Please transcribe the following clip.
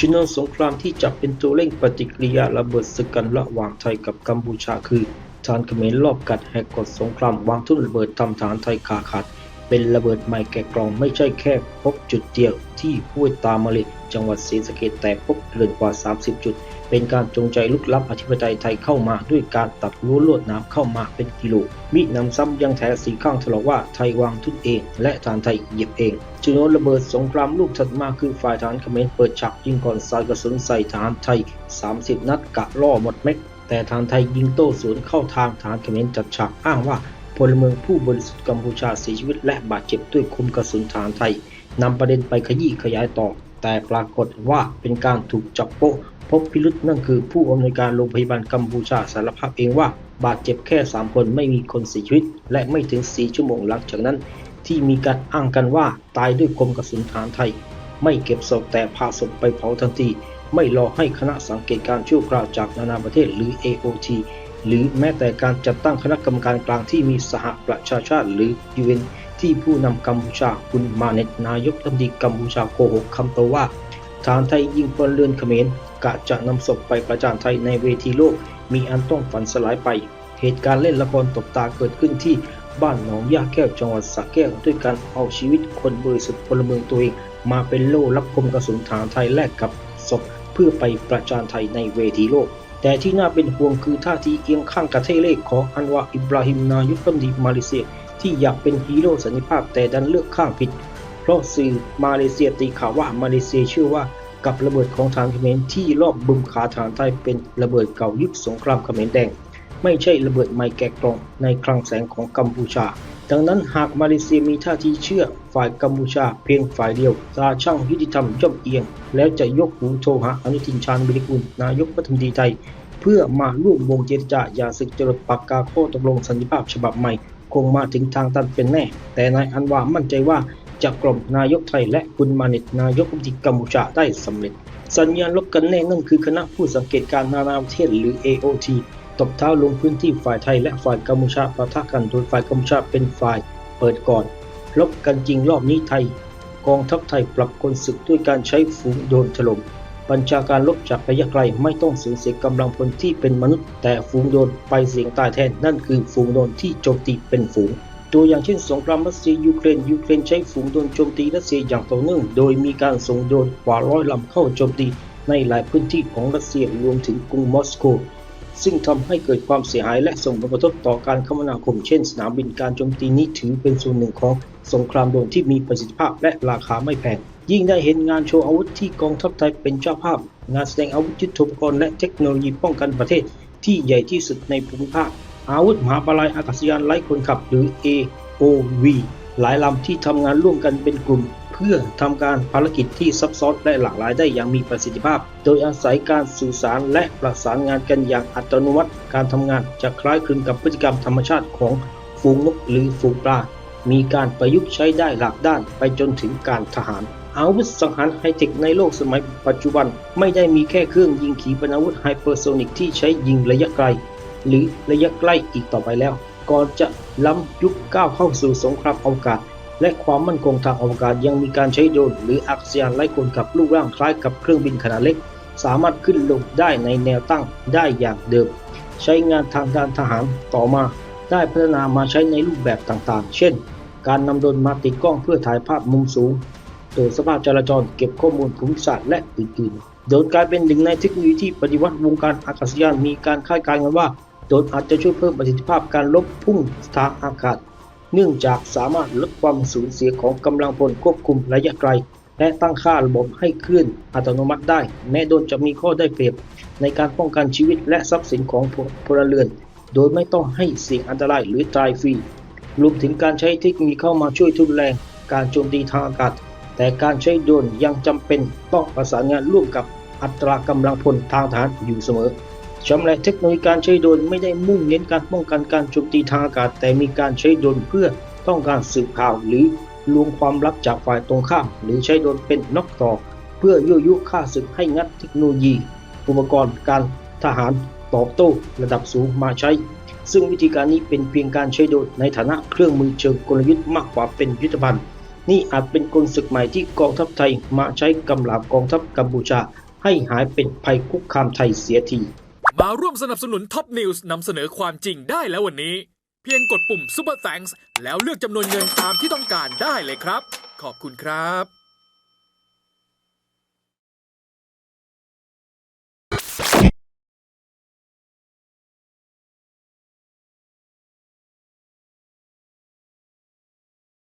ชนอนสงครามที่จะเป็นตัวเร่งปฏิกิริยาระเบิดศึกกันระหว่างไทยกับกัมพูชาคือฐานเขมรรอบกัดแหกกฎสงครามวางทุ่นระเบิดทำฐานไทยขาขาด เป็นระเบิดใหม่แก่กรองไม่ใช่แค่พบจุดเดียวที่ห้วยตามาเลจังหวัดศรีสะเกดแต่พบเกินกว่า 30 จุด เป็นการจงใจลุกล้ำอธิปไตยไทยเข้ามาด้วยการตัดรั้วลวดน้ำเข้ามาเป็นกิโล มินำซ้ำยังแถสีข้างถลอกว่าไทยวางทุนเอง และฐานไทยเหยียบเองชนวนระเบิดสงครามลูกถัดมาคือฝ่ายฐานเขมรเปิดฉากยิงก่อนสายกระสุนใส่ฐานไทย 30 นัดกะล่อหมดแม็ก แต่ฐานไทยยิงโต้สวนเข้าทางฐานเขมรจัดฉากอ้างว่าพลเมืองผู้บริสุทธิ์กัมพูชาเสียชีวิตและบาดเจ็บด้วยคมกระสุนฐานไทยนำประเด็นไปขยี้ขยายต่อ แต่ปรากฏว่าเป็นการถูกจับโปะพบพิรุษนั่นคือผู้อำนวยการโรงพยาบาลกัมพูชาสารภาพเองว่า บาดเจ็บแค่ 3 คนไม่มีคนเสียชีวิต และไม่ถึง 4 ชั่วโมงหลังจากนั้น ที่มีการอ้างกันว่าตายด้วยคมกระสุนฐานไทย ไม่เก็บศพแต่พาศพไปเผาทันที ไม่รอให้คณะสังเกตการชั่วคราวจากนานาประเทศหรือ AOT หรือแม้แต่การจัดตั้งคณะกรรมการกลางที่มีสหประชาชาติหรือ UN ที่ผู้นำกัมพูชาคุณมาเนตนายกรัฐมนตรีกัมพูชาโกหกคำโตว่า ฐานไทยยิงพลเรือนเขมรกะจะนำศพไปประจานไทยในเวทีโลก มีอันต้องฝันสลายไป เหตุการณ์เล่นละครตบตาเกิดขึ้นที่บ้านหนองยาแก้วจังหวัดสระแก้วด้วยการเอาชีวิตคนบริสุทธิ์พลเมืองตัวเองมาเป็นโล่รับคมกระสุนฐานไทยแลกกับศพเพื่อไปประจานไทยในเวทีโลก แต่ที่น่าเป็นห่วงคือท่าทีเอียงข้างกระเทเลขของอันวาอิบราฮิมนายกรัฐมนตรีมาเลเซีย ที่อยากเป็นฮีโร่สันนิภาพแต่ดันเลือกข้างผิด เพราะสื่อมาเลเซียตีข่าวว่ามาเลเซียเชื่อว่ากับระเบิดของฐานเขมรที่รอบบึมขาฐานไทยเป็นระเบิดเก่ายุคสงครามเขมรแดง ไม่ใช่ระเบิดไม้แกะกล่องในคลังแสงของกัมพูชา ดังนั้นหากมาเลเซียมีท่าทีเชื่อฝ่ายกัมพูชาเพียงฝ่ายเดียวตราช่างยุติธรรมย่อมเอียง แล้วจะยกหูโทรหาอนุทินชาญวิริกุลนายกรัฐมนตรีไทย เพื่อมาร่วมวงเจรจาอย่าศึกจรดปากกาข้อตกลงสันติภาพฉบับใหม่ คงมาถึงทางตันเป็นแน่ แต่นายอันวามั่นใจว่าจะกล่อมนายกไทยและคุณมานิตนายกรัฐมนตรีกัมพูชาได้สำเร็จ สัญญาณลบกันแน่นั่นคือคณะผู้สังเกตการณ์นานาประเทศหรือ AOT ตบเท้าลงพื้นที่ฝ่ายไทยและฝ่ายกัมพูชาปะทะกันโดยฝ่ายกัมพูชาเป็นฝ่ายเปิดก่อนลบกันจริงรอบนี้ไทย กองทัพไทยปรับกลศึกด้วยการใช้ฝูงโดนถล่ม บัญชาการลบจากระยะไกลไม่ต้องสูญเสียกำลังพลที่เป็นมนุษย์ แต่ฝูงโดนไปเสียงตายแทนนั่นคือฝูงโดนที่โจมตีเป็นฝูง ตัวอย่างเช่นสงครามรัสเซียยูเครนยูเครนใช้ฝูงโดนโจมตีรัสเซียอย่างต่อเนื่อง โดยมีการส่งโดนกว่าร้อยลำเข้าโจมตีในหลายพื้นที่ของรัสเซียรวมถึงกรุงมอสโกซึ่งทำให้เกิดความเสียหายและส่งผลกระทบต่อการคมนาคมเช่นสนามบินการโจมตีนี้ถือเป็นส่วนหนึ่งของสงครามโดนที่มีประสิทธิภาพและราคาไม่แพง ยิ่งได้เห็นงานโชว์อาวุธที่กองทัพไทยเป็นเจ้าภาพ งานแสดงอาวุธยุทโธปกรณ์และเทคโนโลยีป้องกันประเทศที่ใหญ่ที่สุดในภูมิภาค อาวุธมหาปลายอากาศยานไร้คนขับหรือ AOV หลายลำที่ทำงานร่วมกันเป็นกลุ่ม เพื่อทำการภารกิจที่ซับซ้อนและหลากหลายได้อย่างมีประสิทธิภาพ โดยอาศัยการสื่อสารและประสานงานกันอย่างอัตโนมัติ การทำงานจะคล้ายคลึงกับพฤติกรรมธรรมชาติของฝูงนกหรือฝูงปลา มีการประยุกต์ใช้ได้หลากด้านไปจนถึงการทหาร อาวุธสังหารไฮเทคในโลกสมัยปัจจุบัน ไม่ได้มีแค่เครื่องยิงขีปนาวุธไฮเปอร์โซนิกที่ใช้ยิงระยะไกล หรือระยะใกล้อีกต่อไปแล้ว ก่อนจะล้ำยุคก้าวเข้าสู่สงครามอวกาศ และความมั่นคงทางอวกาศยังมีการใช้โดรนหรืออากาศยานไร้คนขับรูปร่างคล้ายกับเครื่องบินขนาดเล็ก สามารถขึ้นลงได้ในแนวตั้งได้อย่างเดิม ใช้งานทางด้านทหารต่อมา ได้พัฒนามาใช้ในรูปแบบต่างๆ เช่น การนำโดรนมาติดกล้องเพื่อถ่ายภาพมุมสูง ตรวจสภาพจราจรเก็บข้อมูลภูมิศาสตร์และอื่นๆ โดรนกลายเป็นหนึ่งในเทคโนโลยีที่ปฏิวัติวงการอากาศยานมีการคาดการณ์กันว่าโดรนอาจจะช่วยเพิ่มประสิทธิภาพการลบพุ่งทางอากาศ เนื่องจากสามารถลดความสูญเสียของกำลังพลควบคุมระยะไกล และตั้งค่าระบบให้เคลื่อนอัตโนมัติได้ แม้โดนจะมีข้อได้เปรียบ ในการป้องกันชีวิตและทรัพย์สินของพลเรือน โดยไม่ต้องให้เสี่ยงอันตรายหรือตายฟรีรวมถึงการใช้เทคโนโลยีเข้ามาช่วยทุนแรง การโจมตีทางอากาศ แต่การใช้โดรนยังจำเป็นต้องประสานงานร่วมกับอัตรากำลังพลทางทหารอยู่เสมอชำและเทคโนโลยีการใช้โดรนไม่ได้มุ่งเน้นการป้องกันการโจมตีทางอากาศ แต่มีการใช้โดรนเพื่อต้องการสืบข่าวหรือลวงความลับจากฝ่ายตรงข้าม หรือใช้โดรนเป็นนกต่อ เพื่อยั่วยุฆ่าศึกให้งัดเทคโนโลยี อุปกรณ์การทหารตอบโต้ระดับสูงมาใช้ ซึ่งวิธีการนี้เป็นเพียงการใช้โดรนในฐานะเครื่องมือเชิงกลยุทธ์มากกว่าเป็นยุทธภัณฑ์ นี่อาจเป็นกลศึกใหม่ที่กองทัพไทยมาใช้กำลังกองทัพกัมพูชา ให้หายเป็นภัยคุกคามไทยเสียที มาร่วมสนับสนุนท็อปนิวส์นำเสนอความจริงได้แล้ววันนี้ เพียงกดปุ่ม Super Thanks แล้วเลือกจำนวนเงินตามที่ต้องการได้เลยครับ ขอบคุณครับ